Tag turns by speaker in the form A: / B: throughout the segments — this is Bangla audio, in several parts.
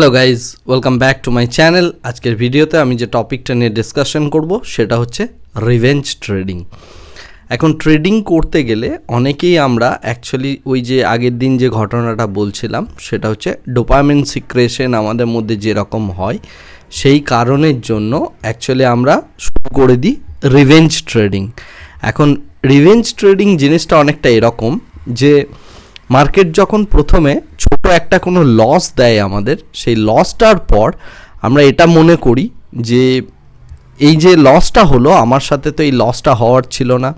A: Hello guys welcome back to my channel আজকের ভিডিওতে আমি যে টপিকটা নিয়ে ডিসকাশন করব, সেটা হচ্ছে রিভেঞ্জ ট্রেডিং এখন ট্রেডিং করতে গেলে অনেকেই আমরা অ্যাকচুয়ালি ওই যে আগের দিন যে ঘটনাটা বলছিলাম, সেটা হচ্ছে ডোপামিন সিক্রেশন আমাদের মধ্যে যেরকম হয়, সেই কারণের জন্য অ্যাকচুয়ালি আমরা শুরু করে দিই রিভেঞ্জ ট্রেডিং এখন রিভেঞ্জ ট্রেডিং জিনিসটা অনেকটা এরকম যে মার্কেট যখন প্রথমে ছোট একটা কোনো লস দেয় আমাদের, সেই লসটার পর আমরা এটা মনে করি যে এই যে লসটা হলো, আমার সাথে তো এই লসটা হওয়ার ছিল না।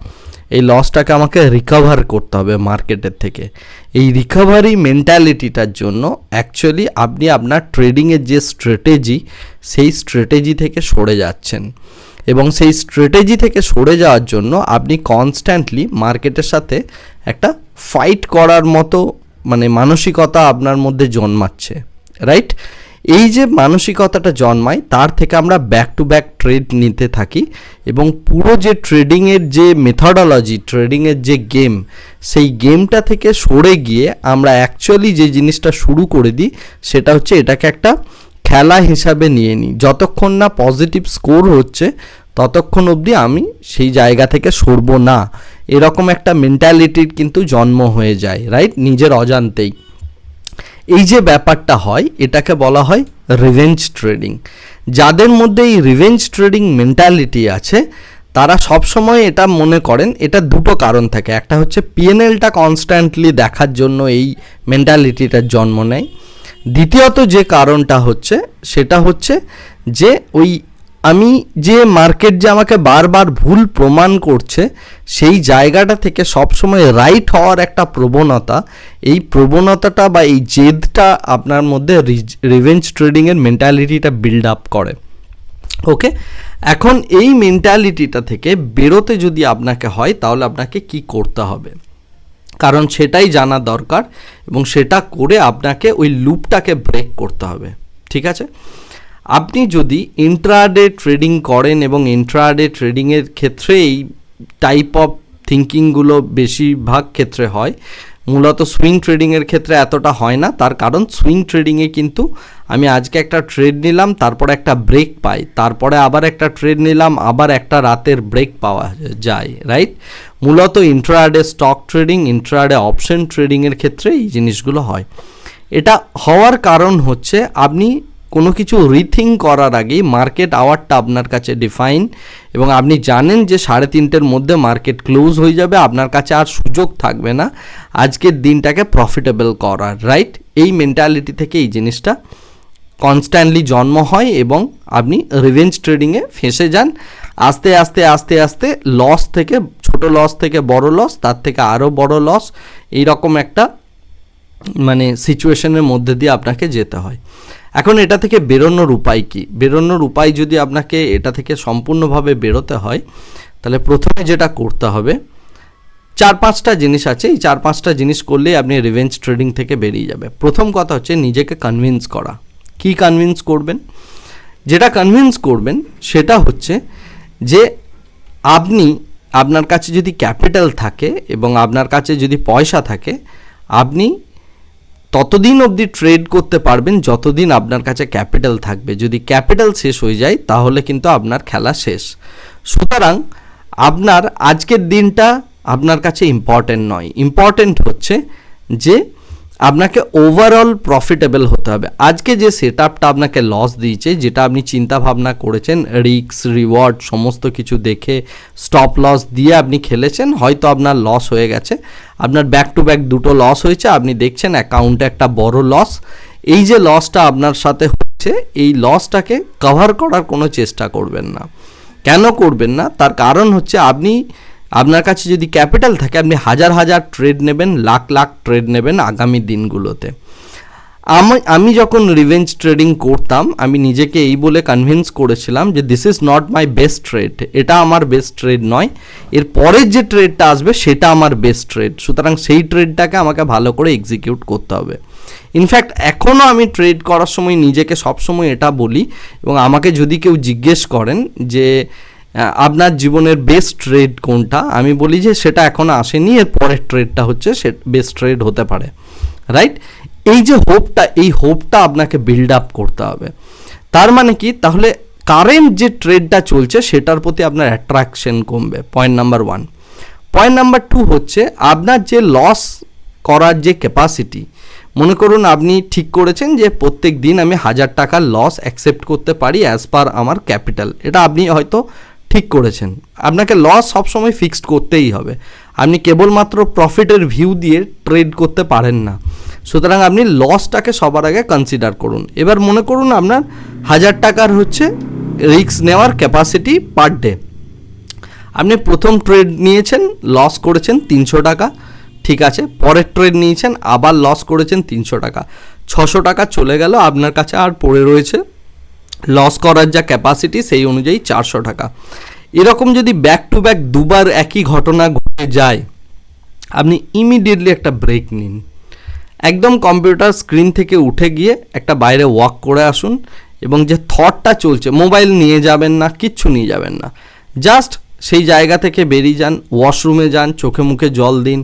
A: এই লসটাকে আমাকে রিকভার করতে হবে মার্কেটের থেকে। এই রিকভারি মেন্টালিটিটার জন্য অ্যাকচুয়ালি আপনি আপনার ট্রেডিংয়ের যে স্ট্র্যাটেজি সেই স্ট্র্যাটেজি থেকে সরে যাচ্ছেন। এবং সেই স্ট্র্যাটেজি থেকে সরে যাওয়ার জন্য আপনি কনস্ট্যান্টলি মার্কেটের সাথে একটা ফাইট করার মতো মানে মানসিকতা আপনার মধ্যে জন্মাচ্ছে রাইট এই যে মানসিকতাটা জন্মায়, তার থেকে আমরা ব্যাক টু ব্যাক ট্রেড নিতে থাকি এবং পুরো যে ট্রেডিংয়ের যে মেথডোলজি ট্রেডিংয়ের যে গেম সেই গেমটা থেকে সরে গিয়ে আমরা অ্যাকচুয়ালি যে জিনিসটা শুরু করে দিই, সেটা হচ্ছে এটাকে একটা খেলা হিসাবে নিয়ে নিই। যতক্ষণ না পজিটিভ স্কোর হচ্ছে ততক্ষণ অবধি আমি সেই জায়গা থেকে সরবো না। এরকম একটা মেন্টালিটির কিন্তু জন্ম হয়ে যায় রাইট নিজের অজান্তেই। এই যে ব্যাপারটা হয়, এটাকে বলা হয় রিভেঞ্জ ট্রেডিং যাদের মধ্যে এই রিভেঞ্জ ট্রেডিং মেন্টালিটি আছে, তারা সবসময় এটা মনে করেন, এটা দুটো কারণ থাকে। একটা হচ্ছে পিএনএলটা কনস্ট্যান্টলি দেখার জন্য এই মেন্টালিটিটার জন্ম নেয়। দ্বিতীয়ত যে কারণটা হচ্ছে, সেটা হচ্ছে যে ওই আমি যে মার্কেট যে আমাকে বারবার ভুল প্রমাণ করছে, সেই জায়গাটা থেকে সবসময় রাইট হওয়ার একটা প্রবণতা, এই প্রবণতাটা বা এই জেদটা আপনার মধ্যে রিভেঞ্জ ট্রেডিংয়ের মেন্টালিটিটা বিল্ড আপ করে। ওকে এখন এই মেন্টালিটিটা থেকে বেরোতে যদি আপনাকে হয়, তাহলে আপনাকে কি করতে হবে? কারণ সেটাই জানা দরকার এবং সেটা করে আপনাকে ওই লুপটাকে ব্রেক করতে হবে। ঠিক আছে? আপনি যদি ইন্ট্রাডে ট্রেডিং করেন এবং ইন্ট্রাডে ট্রেডিংয়ের ক্ষেত্রে এই টাইপ অফ থিঙ্কিংগুলো বেশিরভাগ ক্ষেত্রে হয়, মূলত সুইং ট্রেডিংয়ের ক্ষেত্রে এতটা হয় না। তার কারণ সুইং ট্রেডিংয়ে কিন্তু আমি আজকে একটা ট্রেড নিলাম, তারপরে একটা ব্রেক পাই, তারপরে আবার একটা ট্রেড নিলাম, আবার একটা রাতের ব্রেক পাওয়া যায় রাইট মূলত intraday stock trading intraday option ট্রেডিংয়ের ক্ষেত্রে এই জিনিসগুলো হয়। এটা হওয়ার কারণ হচ্ছে আপনি কোনো কিছু রিথিং করার আগেই মার্কেট আওয়ারটা আপনার কাছে ডিফাইন এবং আপনি জানেন যে সাড়ে তিনটের মধ্যে মার্কেট ক্লোজ হয়ে যাবে, আপনার কাছে আর সুযোগ থাকবে না। আজকের দিনটাকে প্রফিটেবল করার রাইট এই মেন্টালিটি থেকে এই জিনিসটা কনস্ট্যান্টলি জন্ম হয় এবং আপনি রিভেঞ্জ ট্রেডিংয়ে ফেঁসে যান। আস্তে আস্তে আস্তে আস্তে লস থেকে, ছোট লস থেকে বড় লস তার থেকে আরও বড় লস এইরকম একটা মানে সিচুয়েশনের মধ্যে দিয়ে আপনাকে যেতে হয়। এখন এটা থেকে বেরোনোর উপায় কি? বেরোনোর উপায় যদি আপনাকে এটা থেকে সম্পূর্ণভাবে বেরোতে হয়, তাহলে প্রথমে যেটা করতে হবে, চার পাঁচটা জিনিস আছে। এই চার পাঁচটা জিনিস করলেই আপনি রিভেঞ্জ ট্রেডিং থেকে বেরিয়ে যাবে। প্রথম কথা হচ্ছে নিজেকে কনভিন্স করা। কি কনভিন্স করবেন? যেটা কনভিন্স করবেন, সেটা হচ্ছে যে আপনি, আপনার কাছে যদি ক্যাপিটাল থাকে এবং আপনার কাছে যদি পয়সা থাকে, আপনি ততদিন অবধি ট্রেড করতে পারবেন যতদিন আপনার কাছে ক্যাপিটাল থাকবে। যদি ক্যাপিটাল শেষ হয়ে যায়, তাহলে কিন্তু আপনার খেলা শেষ। সুতরাং আপনার আজকের দিনটা আপনার কাছে ইম্পর্টেন্ট নয়। ইম্পর্টেন্ট হচ্ছে যে আপনাকে ওভারঅল প্রফিটেবল হতে হবে। আজকে যে সেট আপটা আপনাকে লস দিয়েছে, যেটা আপনি চিন্তা ভাবনা করেছেন রিক্স রিওয়ার্ড সমস্ত কিছু দেখে স্টপ লস দিয়ে আপনি খেলেছেন, হয়তো আপনার লস হয়ে গেছে। আপনার ব্যাক টু ব্যাক দুটো লস হয়েছে, আপনি দেখছেন অ্যাকাউন্টে একটা বড় লস এই যে লসটা আপনার সাথে হচ্ছে, এই লসটাকে কভার করার কোনো চেষ্টা করবেন না। কেন করবেন না? তার কারণ হচ্ছে আপনি, আপনার কাছে যদি ক্যাপিটাল থাকে, আপনি হাজার হাজার ট্রেড নেবেন, লাখ লাখ ট্রেড নেবেন আগামী দিনগুলোতে। আমি আমি যখন রিভেঞ্জ ট্রেডিং করতাম, আমি নিজেকে এই বলে কনভিন্স করেছিলাম যে this is not my best trade এটা আমার বেস্ট ট্রেড নয়। এর পরের যে ট্রেডটা আসবে, সেটা আমার বেস্ট ট্রেড সুতরাং সেই ট্রেডটাকে আমাকে ভালো করে এক্সিকিউট করতে হবে। ইনফ্যাক্ট এখনও আমি ট্রেড করার সময় নিজেকে সবসময় এটা বলি এবং আমাকে যদি কেউ জিজ্ঞেস করেন যে আপনার জীবনের বেস্ট ট্রেড কোনটা? আমি বলি যে সেটা এখনও আসেনি, এর পরের ট্রেডটা হচ্ছে সে বেস্ট ট্রেড হতে পারে। রাইট এই যে হোপটা এই হোপটা আপনাকে বিল্ড আপ করতে হবে। তার মানে কি? তাহলে কারেন্ট যে ট্রেডটা চলছে, সেটার প্রতি আপনার অ্যাট্রাকশন কমবে। Point number one point number two হচ্ছে, আপনার যে লস করার যে ক্যাপাসিটি মনে করুন আপনি ঠিক করেছেন যে প্রত্যেক দিন আমি হাজার টাকার লস অ্যাকসেপ্ট করতে পারি অ্যাজ পার আমার ক্যাপিটাল এটা আপনি হয়তো ঠিক করেছেন। আপনাকে লস সবসময় ফিক্সড করতেই হবে। আপনি কেবলমাত্র প্রফিটের ভিউ দিয়ে ট্রেড করতে পারেন না। সুতরাং আপনি লসটাকে সবার আগে কনসিডার করুন। এবার মনে করুন আপনার হাজার টাকার হচ্ছে রিস্ক নেওয়ার ক্যাপাসিটি পার ডে আপনি প্রথম ট্রেড নিয়েছেন লস করেছেন তিনশো টাকা, ঠিক আছে? পরের ট্রেড নিয়েছেন, আবার লস করেছেন তিনশো টাকা। ছশো টাকা চলে গেল, আপনার কাছে আর পড়ে রয়েছে। লস করার যা ক্যাপাসিটি সেই অনুযায়ী চারশো টাকা। এরকম যদি ব্যাক টু ব্যাক দুবার একই ঘটনা ঘটে যায়, আপনি ইমিডিয়েটলি একটা ব্রেক নিন। একদম কম্পিউটার স্ক্রিন থেকে উঠে গিয়ে একটা বাইরে ওয়াক করে আসুন এবং যে থটটা চলছে মোবাইল নিয়ে যাবেন না, কিচ্ছু নিয়ে যাবেন না। জাস্ট সেই জায়গা থেকে বেরিয়ে যান ওয়াশরুমে যান চোখে মুখে জল দিন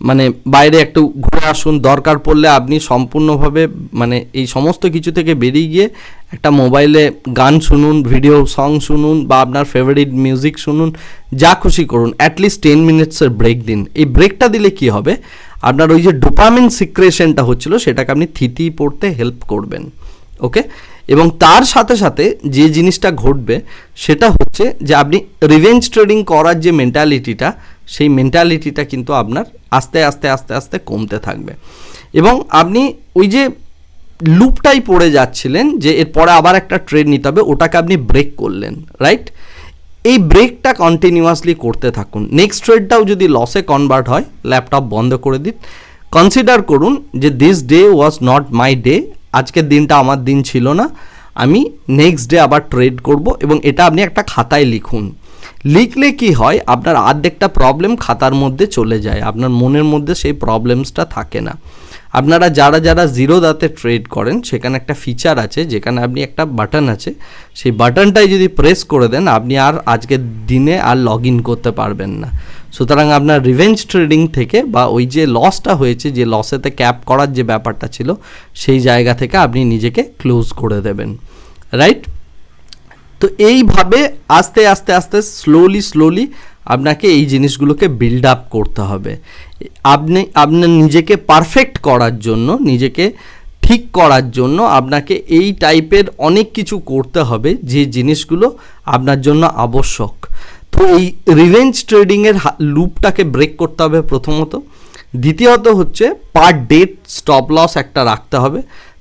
A: মানে বাইরে একটু ঘুরে আসুন, দরকার পড়লে আপনি সম্পূর্ণভাবে মানে এই সমস্ত কিছু থেকে বেরিয়ে গিয়ে একটা মোবাইলে গান শুনুন, ভিডিও সং শুনুন বা আপনার ফেভারিট মিউজিক শুনুন, যা খুশি করুন অ্যাটলিস্ট টেন মিনিটসের ব্রেক দিন। এই ব্রেকটা দিলে কি হবে? আপনার ওই যে ডোপামিন সিক্রেশনটা হচ্ছিল, সেটাকে আপনি থিতি পড়তে হেল্প করবেন। ওকে এবং তার সাথে সাথে যে জিনিসটা ঘটবে সেটা হচ্ছে যে আপনি রিভেঞ্জ ট্রেডিং করার যে মেন্টালিটিটা সেই মেন্টালিটিটা কিন্তু আপনার আস্তে আস্তে আস্তে আস্তে কমতে থাকবে। এবং আপনি ওই যে লুপটাই পড়ে যাচ্ছিলেন যে এরপরে আবার একটা ট্রেড নিতে হবে, ওটাকে আপনি ব্রেক করলেন রাইট এই ব্রেকটা কন্টিনিউয়াসলি করতে থাকুন। নেক্সট ট্রেডটাও যদি লসে কনভার্ট হয় ল্যাপটপ বন্ধ করে দিন। কনসিডার করুন যে this day was not my day আজকের দিনটা আমার দিন ছিল না। আমি নেক্সট ডে আবার ট্রেড করব এবং এটা আপনি একটা খাতায় লিখুন। লিখলে কি হয়? আপনার আর্ধেকটা প্রবলেম খাতার মধ্যে চলে যায়। আপনার মনের মধ্যে সেই প্রবলেমসটা থাকে না। আপনারা যারা যারা জিরো দাতে ট্রেড করেন, সেখানে একটা ফিচার আছে, যেখানে আপনি একটা বাটন আছে। সেই বাটনটাই যদি প্রেস করে দেন, আপনি আর আজকের দিনে আর লগ ইন করতে পারবেন না। সুতরাং আপনার রিভেঞ্জ ট্রেডিং থেকে বা ওই যে লসটা হয়েছে, যে লসেতে ক্যাপ করার যে ব্যাপারটা ছিল, সেই জায়গা থেকে আপনি নিজেকে ক্লোজ করে দেবেন। রাইট তো এইভাবে আস্তে আস্তে আস্তে স্লোলি স্লোলি আপনাকে এই জিনিসগুলোকে বিল্ড আপ করতে হবে। আপনি আপনার নিজেকে পারফেক্ট করার জন্য, নিজেকে ঠিক করার জন্য আপনাকে এই টাইপের অনেক কিছু করতে হবে যে জিনিসগুলো আপনার জন্য আবশ্যক। তো এই রিভেঞ্জ ট্রেডিংয়ের লুপটাকে ব্রেক করতে হবে প্রথমত। দ্বিতীয়ত হচ্ছে পার ডেট স্টপ লস একটা রাখতে হবে।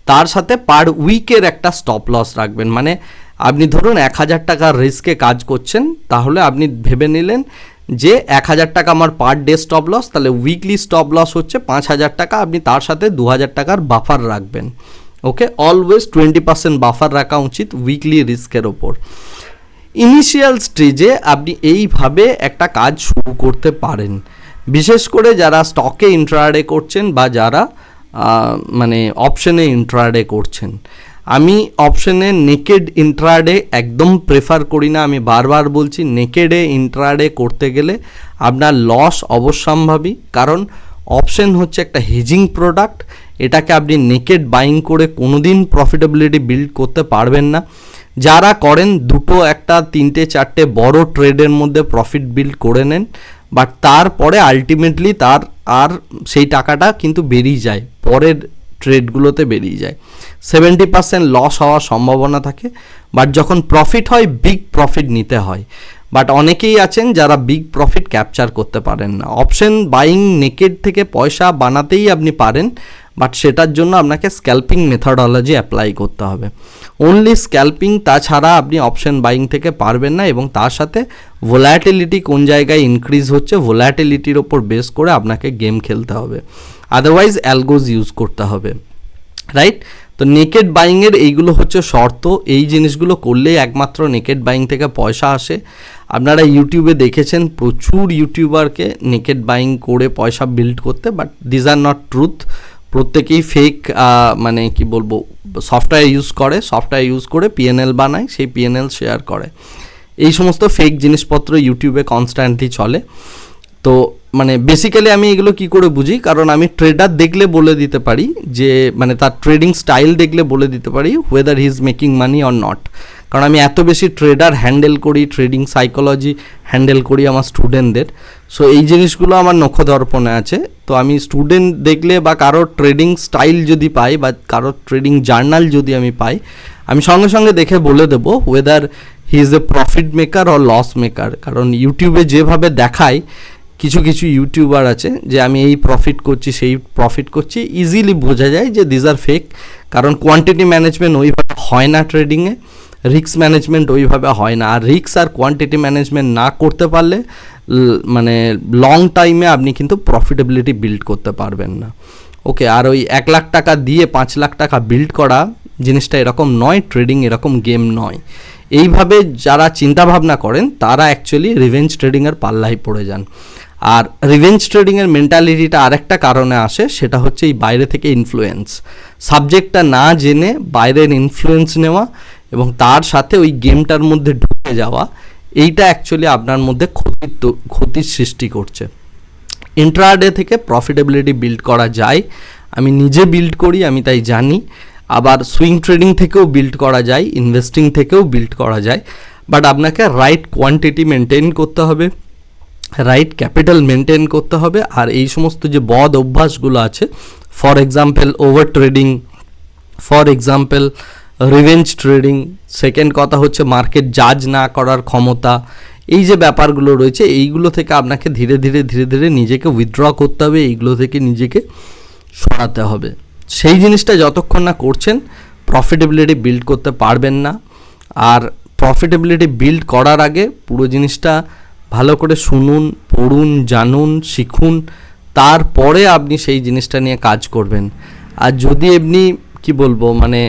A: তার সাথে পার উইকের একটা স্টপ লস রাখবেন। মানে আপনি ধরুন এক হাজার টাকার রিস্কে কাজ করছেন, তাহলে আপনি ভেবে নিলেন যে এক হাজার টাকা আমার পার ডে স্টপ লস, তাহলে উইকলি স্টপ লস হচ্ছে পাঁচ হাজার টাকা, আপনি তার সাথে দু হাজার টাকার বাফার রাখবেন। Okay always twenty percent buffer রাখা উচিত উইকলি রিস্কের ওপর। ইনিশিয়াল স্টেজে আপনি এইভাবে একটা কাজ শুরু করতে পারেন। বিশেষ করে যারা স্টকে ইন্ট্রাডে করছেন বা যারা মানে অপশনে ইন্ট্রাডে করছেন। আমি অপশনে নেকেড ইন্ট্রাডে একদম প্রেফার করি না। আমি বারবার বলছি নেকেডে ইন্ট্রাডে করতে গেলে আপনার লস অবশ্যম্ভাবী। কারণ অপশন হচ্ছে একটা হেজিং প্রোডাক্ট এটাকে আপনি নেকেড বাইং করে কোনো দিন প্রফিটেবিলিটি বিল্ড করতে পারবেন না। যারা করেন, দুটো একটা, তিনটে, চারটে বড় ট্রেডের মধ্যে প্রফিট বিল্ড করে নেন। বাট তারপরে আলটিমেটলি তার আর সেই টাকাটা কিন্তু বেরিয়ে যায়। পরের ট্রেডগুলোতে বেরিয়ে যায়। সেভেন্টি পার্সেন্ট লস হওয়ার সম্ভাবনা থাকে বাট যখন প্রফিট হয় বিগ প্রফিট নিতে হয়। বাট অনেকেই আছেন যারা বিগ প্রফিট ক্যাপচার করতে পারেন না। অপশন বাইং নেকেড থেকে পয়সা বানাতেই আপনি পারেন বাট সেটার জন্য আপনাকে স্ক্যাল্পিং মেথডোলজি অ্যাপ্লাই করতে হবে। অনলি স্ক্যাল্পিং তাছাড়া আপনি অপশন বাইং থেকে পারবেন না, এবং তার সাথে ভোল্যাটিলিটি কোন জায়গায় ইনক্রিজ হচ্ছে ভোল্যাটিলিটির ওপর বেস করে আপনাকে গেম খেলতে হবে। আদারওয়াইজ অ্যালগোজ ইউজ করতে হবে রাইট তো নেকেড বাইংয়ের এইগুলো হচ্ছে শর্ত। এই জিনিসগুলো করলেই একমাত্র নেকেড বাইং থেকে পয়সা আসে। আপনারা ইউটিউবে দেখেছেন, প্রচুর ইউটিউবারকে নেকেড বাইং করে পয়সা বিল্ড করতে but these are not truth প্রত্যেকেই ফেক মানে কি বলব সফটওয়্যার ইউজ করে সফটওয়্যার ইউজ করে পিএনএল বানায়, সেই পিএনএল শেয়ার করে। এই সমস্ত ফেক জিনিসপত্র ইউটিউবে কনস্ট্যান্টলি চলে। তো মানে বেসিক্যালি আমি এগুলো কি করে বুঝি? কারণ আমি ট্রেডার দেখলে বলে দিতে পারি যে মানে তার ট্রেডিং স্টাইল দেখলে বলে দিতে পারি whether he is making money or not কারণ আমি এত বেশি ট্রেডার হ্যান্ডেল করি ট্রেডিং সাইকোলজি হ্যান্ডেল করি আমার স্টুডেন্টদের সো এই জিনিসগুলো আমার নখদর্পণে আছে। তো আমি স্টুডেন্ট দেখলে বা কারোর ট্রেডিং স্টাইল যদি পাই বা কারোর ট্রেডিং জার্নাল যদি আমি পাই, আমি সঙ্গে সঙ্গে দেখে বলে দেবো whether he is a profit maker or loss maker কারণ ইউটিউবে যেভাবে দেখায় কিছু কিছু ইউটিউবার আছে যে আমি এই প্রফিট করছি, সেই প্রফিট করছি। ইজিলি বোঝা যায় যে দিজ আর ফেক কারণ কোয়ান্টিটি ম্যানেজমেন্ট ওইভাবে হয় না ট্রেডিংয়ে রিক্স ম্যানেজমেন্ট ওইভাবে হয় না। আর রিক্স আর কোয়ান্টিটি ম্যানেজমেন্ট না করতে পারলে মানে লং টাইমে আপনি কিন্তু প্রফিটেবিলিটি বিল্ড করতে পারবেন না। ওকে আর ওই এক লাখ টাকা দিয়ে পাঁচ লাখ টাকা বিল্ড করা জিনিসটা এরকম নয় ট্রেডিং এরকম গেম নয়। এইভাবে যারা চিন্তাভাবনা করেন, তারা অ্যাকচুয়ালি রিভেঞ্জ ট্রেডিংয়ের পাল্লায় পড়ে যান। আর রিভেঞ্জ ট্রেডিংয়ের মেন্টালিটিটা আরেকটা কারণে আসে, সেটা হচ্ছে এই বাইরে থেকে ইনফ্লুয়েন্স সাবজেক্টটা না জেনে বাইরের ইনফ্লুয়েন্স নেওয়া এবং তার সাথে ওই গেমটার মধ্যে ঢুকে যাওয়া, এইটা অ্যাকচুয়ালি আপনার মধ্যে ক্ষতির ক্ষতির সৃষ্টি করছে। ইন্ট্রাডে থেকে প্রফিটেবিলিটি বিল্ড করা যায়। আমি নিজে বিল্ড করি, আমি তাই জানি। আবার সুইং ট্রেডিং থেকেও বিল্ড করা যায় ইনভেস্টিং থেকেও বিল্ড করা যায়। বাট আপনাকে রাইট কোয়ান্টিটি মেনটেন করতে হবে। রাইট ক্যাপিটাল মেনটেন করতে হবে। আর এই সমস্ত যে বদ অভ্যাসগুলো আছে for example over trading for example revenge trading second কথা হচ্ছে মার্কেট জাজ না করার ক্ষমতা। এই যে ব্যাপারগুলো রয়েছে, এইগুলো থেকে আপনাকে ধীরে ধীরে ধীরে ধীরে নিজেকে উইথড্র করতে হবে, এইগুলো থেকে নিজেকে সরাতে হবে। সেই জিনিসটা যতক্ষণ না করছেন প্রফিটেবিলিটি বিল্ড করতে পারবেন না। আর প্রফিটেবিলিটি বিল্ড করার আগে পুরো জিনিসটা ভালো করে শুনুন, পড়ুন, জানুন, শিখুন, তারপরে আপনি সেই জিনিসটা নিয়ে কাজ করবেন। আর যদি এমনি কি বলব মানে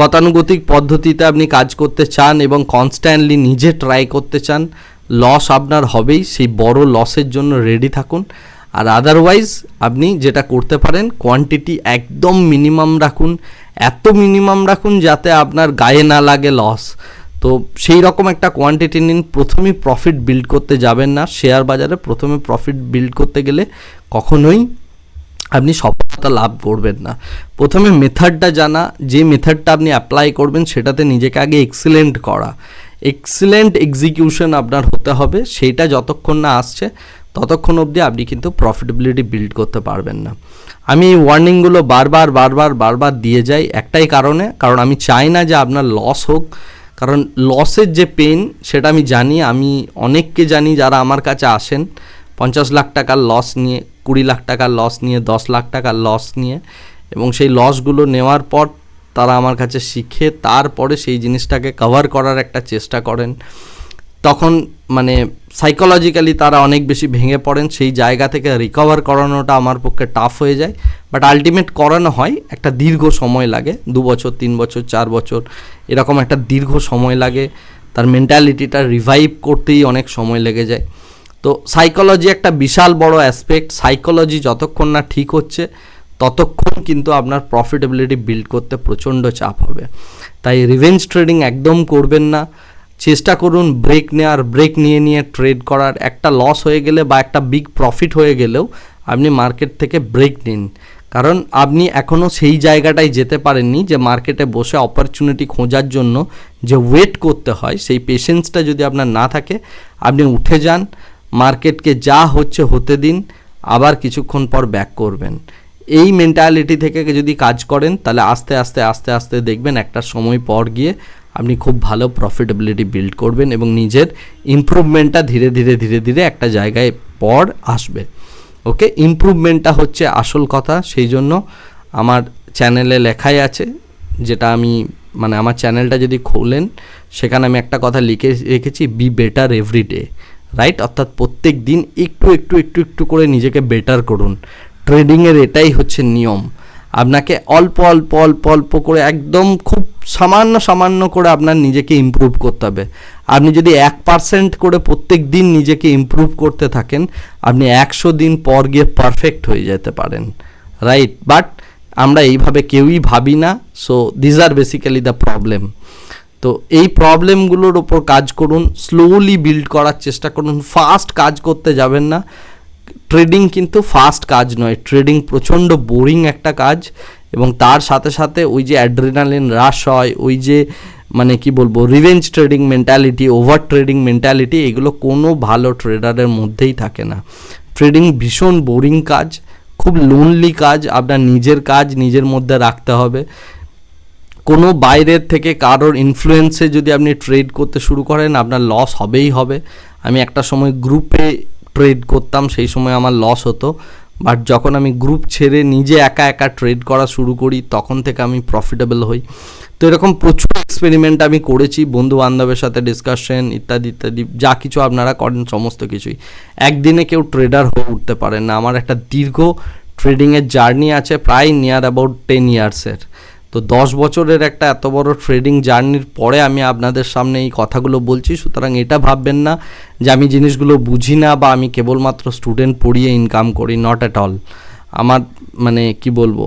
A: গতানুগতিক পদ্ধতিতে আপনি কাজ করতে চান এবং কনস্ট্যান্টলি নিজে ট্রাই করতে চান লস আপনার হবেই, সেই বড় লসের জন্য রেডি থাকুন। আর আদারওয়াইজ আপনি যেটা করতে পারেন কোয়ান্টিটি একদম মিনিমাম রাখুন, এত মিনিমাম রাখুন যাতে আপনার গায়ে না লাগে লস তো সেই রকম একটা কোয়ান্টিটি নিন। প্রথমেই প্রফিট বিল্ড করতে যাবেন না। শেয়ার বাজারে প্রথমে প্রফিট বিল্ড করতে গেলে কখনোই আপনি সফলতা লাভ করবেন না। প্রথমে মেথডটা জানা। যে মেথডটা আপনি অ্যাপ্লাই করবেন, সেটাতে নিজেকে আগে এক্সিলেন্ট করা। এক্সিলেন্ট এক্সিকিউশন আপনার হতে হবে। সেইটা যতক্ষণ না আসছে, ততক্ষণ অবধি আপনি কিন্তু প্রফিটেবিলিটি বিল্ড করতে পারবেন না। আমি এই ওয়ার্নিংগুলো বারবার বারবার বারবার দিয়ে যাই একটাই কারণে। কারণ আমি চাই না যে আপনার লস হোক। কারণ লসের যে পেন সেটা আমি জানি, আমি অনেককে জানি যারা আমার কাছে আসেন। পঞ্চাশ লাখ টাকার লস নিয়ে, কুড়ি লাখ টাকার লস নিয়ে, দশ লাখ টাকার লস নিয়ে এবং সেই লসগুলো নেওয়ার পর তারা আমার কাছে শিখে, তারপরে সেই জিনিসটাকে কভার করার একটা চেষ্টা করেন। তখন মানে সাইকোলজিক্যালি তারা অনেক বেশি ভেঙে পড়েন, সেই জায়গা থেকে রিকভার করানোটা আমার পক্ষে টাফ হয়ে যায়। বাট আলটিমেট করানো হয়, একটা দীর্ঘ সময় লাগে, দু বছর, তিন বছর, চার বছর, এরকম একটা দীর্ঘ সময় লাগে। তার মেন্টালিটিটা রিভাইভ করতেই অনেক সময় লেগে যায়। তো সাইকোলজি একটা বিশাল বড় অ্যাসপেক্ট সাইকোলজি যতক্ষণ না ঠিক হচ্ছে, ততক্ষণ কিন্তু আপনার প্রফিটেবিলিটি বিল্ড করতে প্রচণ্ড চাপ হবে। তাই রিভেঞ্জ ট্রেডিং একদম করবেন না। চেষ্টা করুন ব্রেক নেওয়ার ব্রেক নিয়ে নিয়ে ট্রেড করার। একটা লস হয়ে গেলে বা একটা বিগ প্রফিট হয়ে গেলেও আপনি মার্কেট থেকে ব্রেক নিন। কারণ আপনি এখনও সেই জায়গাটায় যেতে পারেননি যে মার্কেটে বসে অপরচুনিটি খোঁজার জন্য যে ওয়েট করতে হয়, সেই পেশেন্সটা যদি আপনার না থাকে, আপনি উঠে যান মার্কেটকে যা হচ্ছে হতে দিন, আবার কিছুক্ষণ পর ব্যাক করবেন। এই মেন্টালিটি থেকে যদি কাজ করেন, তাহলে আস্তে আস্তে আস্তে আস্তে দেখবেন একটা সময় পর গিয়ে আপনি খুব ভালো প্রফিটেবিলিটি বিল্ড করবেন এবং নিজের ইমপ্রুভমেন্টটা ধীরে ধীরে ধীরে ধীরে একটা জায়গায় পর আসবে। ওকে ইমপ্রুভমেন্টটা হচ্ছে আসল কথা। সেই জন্য আমার চ্যানেলে লেখাই আছে, যেটা আমি মানে আমার চ্যানেলটা যদি খোলেন, সেখানে আমি একটা কথা লিখে রেখেছি be better every day right অর্থাৎ প্রত্যেক দিন একটু একটু একটু একটু করে নিজেকে বেটার করুন। ট্রেডিংয়ের এটাই হচ্ছে নিয়ম। আপনাকে অল্প অল্প অল্প অল্প করে একদম খুব সামান্য সামান্য করে আপনার নিজেকে ইমপ্রুভ করতে হবে। আপনি যদি এক পার্সেন্ট করে প্রত্যেক দিন নিজেকে ইমপ্রুভ করতে থাকেন, আপনি একশো দিন পর গিয়ে পারফেক্ট হয়ে যেতে পারেন। রাইট বাট আমরা এইভাবে কেউই ভাবি না। So these are basically the problem তো এই প্রবলেমগুলোর ওপর কাজ করুন স্লোলি বিল্ড করার চেষ্টা করুন। ফাস্ট কাজ করতে যাবেন না। ট্রেডিং কিন্তু ফাস্ট কাজ নয়। ট্রেডিং প্রচণ্ড বোরিং একটা কাজ এবং তার সাথে সাথে ওই যে অ্যাড্রিনালিন হ্রাস হয়, ওই যে মানে কি বলব revenge trading mentality over trading mentality এগুলো কোনো ভালো ট্রেডারের মধ্যেই থাকে না। ট্রেডিং ভীষণ বোরিং কাজ, খুব লোনলি কাজ, আপনার নিজের কাজ নিজের মধ্যে রাখতে হবে। কোনো বাইরের থেকে কারোর ইনফ্লুয়েন্সে যদি আপনি ট্রেড করতে শুরু করেন, আপনার লস হবেই হবে। আমি একটা সময় গ্রুপে ট্রেড করতাম, সেই সময় আমার লস হতো। বাট যখন আমি গ্রুপ ছেড়ে নিজে একা একা ট্রেড করা শুরু করি, তখন থেকে আমি প্রফিটেবল হই। তো এরকম প্রচুর এক্সপেরিমেন্ট আমি করেছি বন্ধু বান্ধবের সাথে ডিসকাশন ইত্যাদি ইত্যাদি, যা কিছু আপনারা করেন, সমস্ত কিছুই। একদিনে কেউ ট্রেডার হয়ে উঠতে পারেন না। আমার একটা দীর্ঘ ট্রেডিংয়ের জার্নি আছে, প্রায় নিয়ার অ্যাবাউট টেন ইয়ার্সের তো দশ বছরের একটা এত বড় ট্রেডিং জার্নির পরে আমি আপনাদের সামনে এই কথাগুলো বলছি। সুতরাং এটা ভাববেন না যে আমি জিনিসগুলো বুঝি না বা আমি কেবলমাত্র স্টুডেন্ট পড়িয়ে ইনকাম করি নট অ্যাট অল আমার মানে কি বলব,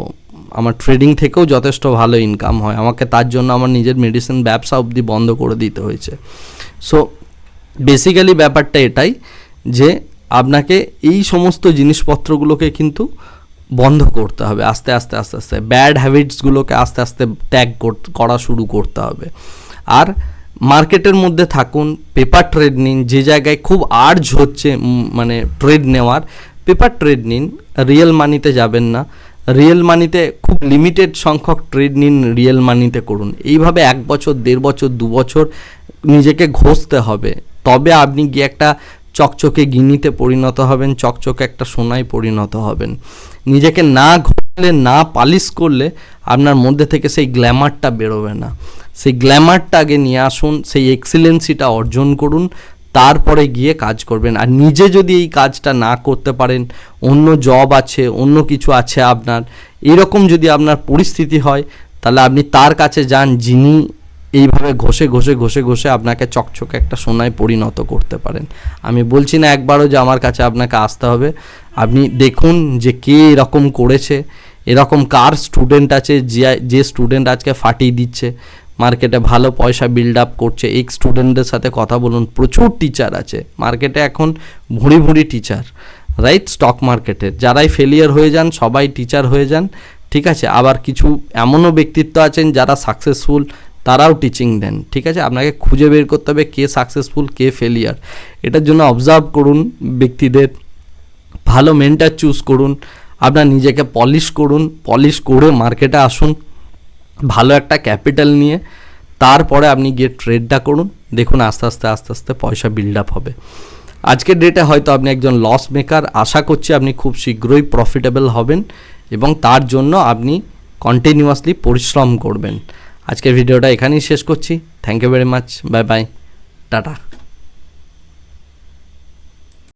A: আমার ট্রেডিং থেকেও যথেষ্ট ভালো ইনকাম হয়। আমাকে তার জন্য আমার নিজের মেডিসিন ব্যবসা অবধি বন্ধ করে দিতে হয়েছে। সো বেসিক্যালি ব্যাপারটা এটাই যে আপনাকে এই সমস্ত জিনিসপত্রগুলোকে কিন্তু বন্ধ করতে হবে, আস্তে আস্তে আস্তে আস্তে। ব্যাড হ্যাবিটসগুলোকে আস্তে আস্তে ত্যাগ করা শুরু করতে হবে। আর মার্কেটের মধ্যে থাকুন পেপার ট্রেড নিন, যে জায়গায় খুব আর্জ হচ্ছে মানে ট্রেড নেওয়ার পেপার ট্রেড নিন। রিয়েল মানিতে যাবেন না। রিয়েল মানিতে খুব লিমিটেড সংখ্যক ট্রেড নিন রিয়েল মানিতে করুন। এইভাবে এক বছর, দেড় বছর, দু বছর নিজেকে ঘষতে হবে। তবে আপনি গিয়ে একটা চকচকে গিনিতে পরিণত হবেন, চকচকে একটা সোনায় পরিণত হবেন। নিজেকে না ঘষলে না পালিশ করলে আপনার মধ্যে থেকে সেই গ্ল্যামারটা বেরোবে না। সেই গ্ল্যামারটা আগে নিয়ে আসুন, সেই এক্সিলেন্সিটা অর্জন করুন, তারপরে গিয়ে কাজ করবেন। আর নিজে যদি এই কাজটা না করতে পারেন, অন্য জব আছে, অন্য কিছু আছে আপনার, এরকম যদি আপনার পরিস্থিতি হয়, তাহলে আপনি তার কাছে যান যিনি এইভাবে ঘষে ঘষে ঘষে ঘষে আপনাকে চকচকে একটা সোনায় পরিণত করতে পারেন। আমি বলছি না একবারও যে আমার কাছে আপনাকে আসতে হবে। আপনি দেখুন যে কে এরকম করেছে, এরকম কার স্টুডেন্ট আছে, যে যে স্টুডেন্ট আজকে ফাটিয়ে দিচ্ছে, মার্কেটে ভালো পয়সা বিল্ড আপ করছে এক স্টুডেন্টদের সাথে কথা বলুন, প্রচুর টিচার আছে। মার্কেটে এখন ভুঁড়ি ভুঁড়ি টিচার রাইট স্টক মার্কেটের যারাই ফেলিয়ার হয়ে যান, সবাই টিচার হয়ে যান, ঠিক আছে? আবার কিছু এমনও ব্যক্তিত্ব আছেন যারা সাকসেসফুল তারাও টিচিং দেন, ঠিক আছে? আপনাকে খুঁজে বের করতে হবে কে সাকসেসফুল কে ফেলিয়ার এটার জন্য অবজার্ভ করুন ব্যক্তিদের, ভালো মেন্টার চুজ করুন, আপনার নিজেকে পলিশ করুন পলিশ করে মার্কেটে আসুন, ভালো একটা ক্যাপিটাল নিয়ে, তারপরে আপনি গিয়ে ট্রেডটা করুন, দেখুন আস্তে আস্তে আস্তে আস্তে পয়সা বিল্ড আপ হবে। আজকের ডেটে হয়তো আপনি একজন লস মেকার আশা করছি আপনি খুব শীঘ্রই প্রফিটেবল হবেন এবং তার জন্য আপনি কন্টিনিউয়াসলি পরিশ্রম করবেন। আজকের ভিডিওটা এখানেই শেষ করছি। Thank you very much bye bye tata